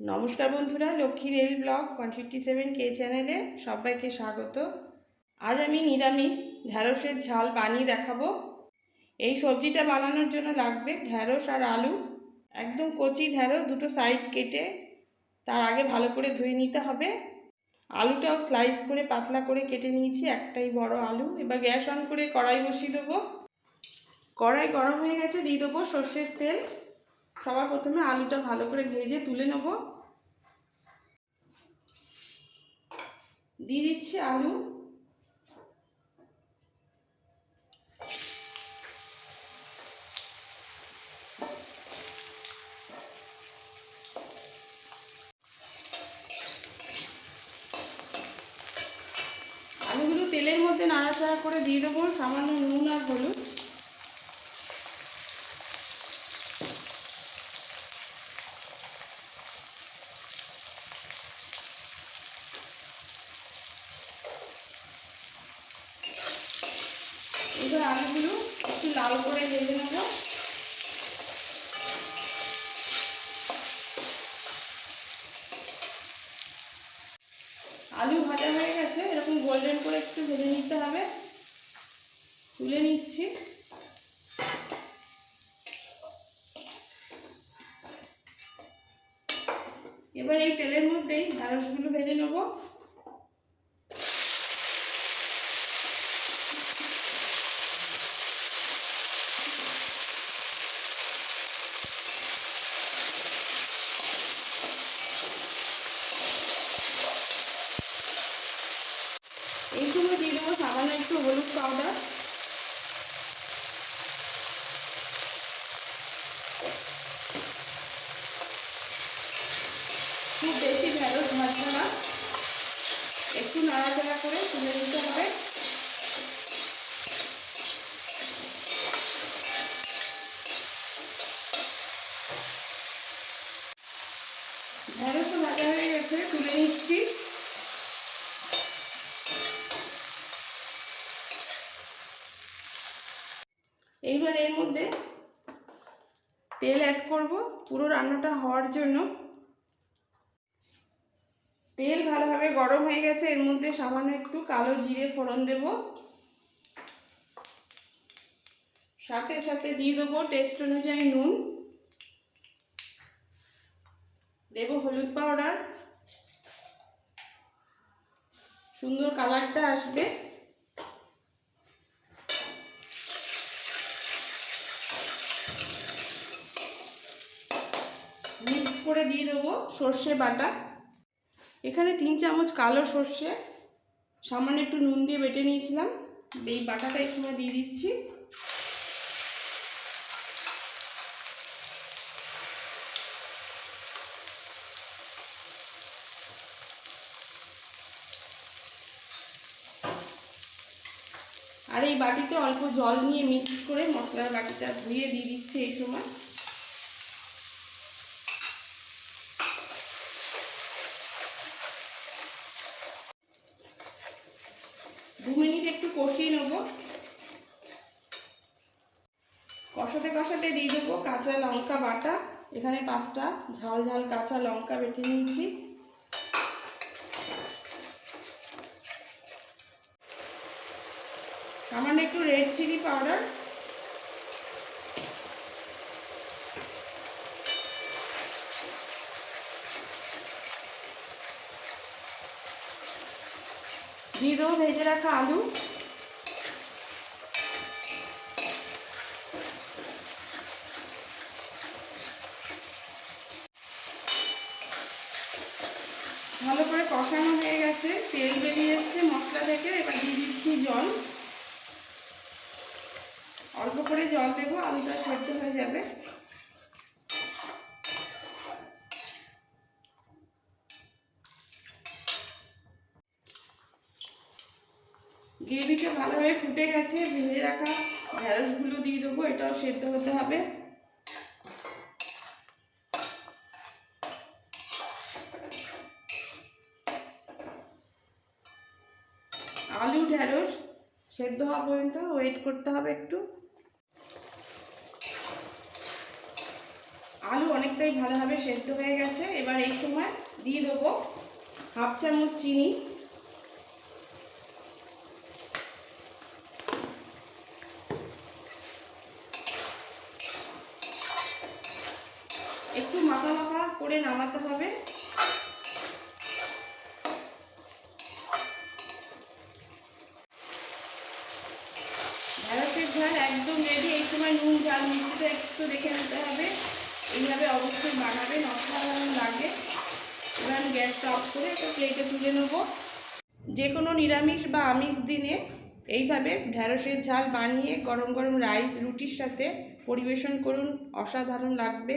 নমস্কার বন্ধুরা, Lakshmi rail blog one fifty seven কে চ্যানেলে সবাইকে স্বাগত। আজ আমি নিরামিষ ঢ্যাঁড়সের ঝাল বানিয়ে দেখাবো। এই সবজিটা বানানোর জন্য লাগবে ঢ্যাঁড়স আর আলু, একদম কচি ঢ্যাঁড়স দুটো সাইড কেটে তার আগে ভালো করে ধুয়ে নিতে হবে। আলুটাও স্লাইস করে পাতলা করে কেটে নিয়েছি, একটাই বড় আলু। এবার গ্যাস অন করে কড়াই বসিয়ে দেবো। কড়াই গরম হয়ে গেছে, দিয়ে দেবো সর্ষের তেল। সবার প্রথমে আলুটা ভালো করে ভেজে তুলে নেব। দিয়ে দিচ্ছি আলু। আলুগুলো তেলের মধ্যে নাড়াচাড়া করে দিয়ে দেবো, সামান্য নুন আর হলুদ। এবার আলুগুলো একটু লাল করে ভেজে নেব। আলু ভাজা হয়ে গেছে, এরকম গোল্ডেন করে একটু ভেজে নিতে হবে। তুলে নিচ্ছি। এবার এই তেলের মধ্যেই ঢ্যাঁড়সগুলো ভেজে নেব। এই দিয়ে দেবো সামান্য একটু হলুদ পাউডার খুব বেশি ঢেঁড়স ভাজবে না। একটু নাড়াচাড়া করে তুলে দিতে হবে। ঢেঁড়সও ভাজা হয়ে গেছে, তুলে নিচ্ছি। এইবার এর মধ্যে তেল অ্যাড করব। পুরো রান্নাটা হওয়ার জন্য। তেল ভালোভাবে গরম হয়ে গেছে। এর মধ্যে সামান্য একটু কালো জিরে ফোড়ন দেব। সাথে সাথে দিয়ে দেবো টেস্ট অনুযায়ী নুন। দেব হলুদ পাউডার সুন্দর কালারটা আসবে মিক্স করে দিয়ে দেবো সর্ষে বাটা। এখানে তিন চামচ কালো সর্ষে, সামান্য একটু নুন দিয়ে বেটে নিয়েছিলাম। এই বাটাটা এই সময় দিয়ে দিচ্ছি। আর এই বাটিতে অল্প জল নিয়ে মিক্স করে মশলার বাটিটা ধুয়ে দিয়ে দিচ্ছি এই সময়। দু মিনিট একটু কষিয়ে নেব। কষাতে কষাতে দিয়ে দেবো কাঁচা লঙ্কা বাটা। এখানে পাঁচটা ঝাল ঝাল কাঁচা লঙ্কা বেটে নিয়েছি। সামান্য একটু রেড চিলি পাউডার দিয়ে ভেজে রাখা আলু। ভালো করে কষানো হয়ে গেছে, তেল বেরিয়ে এসছে মশলা থেকে, এবার দিয়ে দিচ্ছি জল। অল্প করে জল দেবো আলুটা সেদ্ধ হয়ে যাবে গ্রেভিটা ভালোভাবে ফুটে গেছে, ভেজে রাখা ঢ্যাঁড়সগুলো দিয়ে দেবো, এটাও সেদ্ধ হতে হবে। আলু ঢ্যাঁড়স সেদ্ধ হওয়া পর্যন্ত ওয়েট করতে হবে একটু। আলু অনেকটাই ভালোভাবে সেদ্ধ হয়ে গেছে এবার এবার এই সময় দিয়ে দেবো হাফ চামচ চিনি। একটু মাখা মাখা করে নামাতে হবে। ঢেঁড়সের ঝাল একদম রেডি এই সময় নুন, ঝাল, মিষ্টিটা একটু দেখে নিতে হবে। এইভাবে অবশ্যই বানাবেন, অসাধারণ লাগে। এবার গ্যাসটা অফ করে একটা প্লেটে তুলে নেব। যে কোনো নিরামিষ বা আমিষ দিনে এইভাবে ঢ্যাঁড়সের ঝাল বানিয়ে গরম গরম রাইস, রুটির সাথে পরিবেশন করুন, অসাধারণ লাগবে।